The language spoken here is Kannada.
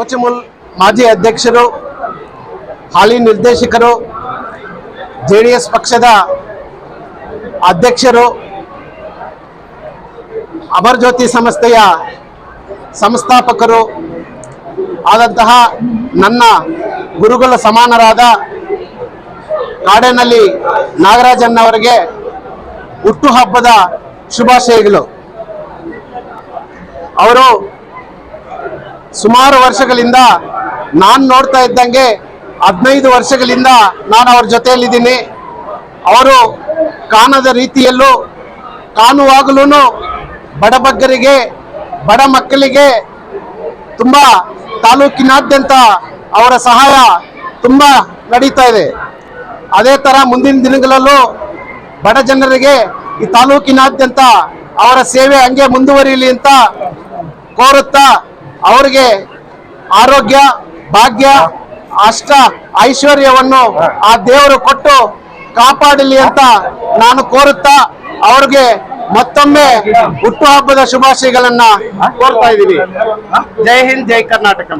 ಓಕೆ ಮಾಜಿ ಅಧ್ಯಕ್ಷರು, ಹಾಲಿ ನಿರ್ದೇಶಕರು ಜೆ ಡಿ ಎಸ್ ಪಕ್ಷದ ಅಧ್ಯಕ್ಷರು, ಅಮರಜ್ಯೋತಿ ಸಂಸ್ಥೆಯ ಸಂಸ್ಥಾಪಕರು ಆದಂತಹ ನನ್ನ ಗುರುಗಳ ಸಮಾನರಾದ ಕಾಡೇನಹಳ್ಳಿ ನಾಗರಾಜನ್ನವರಿಗೆ ಹುಟ್ಟುಹಬ್ಬದ ಶುಭಾಶಯಗಳು. ಅವರು ಸುಮಾರು ವರ್ಷಗಳಿಂದ ನಾನು ನೋಡ್ತಾ ಇದ್ದಂಗೆ ಹದಿನೈದು ವರ್ಷಗಳಿಂದ ನಾನು ಅವ್ರ ಜೊತೆಯಲ್ಲಿದ್ದೀನಿ. ಅವರು ಕಾಣದ ರೀತಿಯಲ್ಲೂ ಕಾಣುವಾಗಲೂ ಬಡಬಗ್ಗರಿಗೆ ಬಡ ಮಕ್ಕಳಿಗೆ ತುಂಬ ತಾಲೂಕಿನಾದ್ಯಂತ ಅವರ ಸಹಾಯ ತುಂಬ ನಡೀತಾ ಇದೆ. ಅದೇ ಥರ ಮುಂದಿನ ದಿನಗಳಲ್ಲೂ ಬಡ ಜನರಿಗೆ ಈ ತಾಲೂಕಿನಾದ್ಯಂತ ಅವರ ಸೇವೆ ಹಂಗೆ ಮುಂದುವರಿಯಲಿ ಅಂತ ಕೋರುತ್ತಾ ಅವರಿಗೆ ಆರೋಗ್ಯ, ಭಾಗ್ಯ, ಅಷ್ಟ ಐಶ್ವರ್ಯವನ್ನು ಆ ದೇವರು ಕೊಟ್ಟು ಕಾಪಾಡಲಿ ಅಂತ ನಾನು ಕೋರುತ್ತಾ ಅವ್ರಿಗೆ ಮತ್ತೊಮ್ಮೆ ಹುಟ್ಟುಹಬ್ಬದ ಶುಭಾಶಯಗಳನ್ನ ಕೋರ್ತಾ ಇದ್ದೀನಿ. ಜೈ ಹಿಂದ್, ಜೈ ಕರ್ನಾಟಕ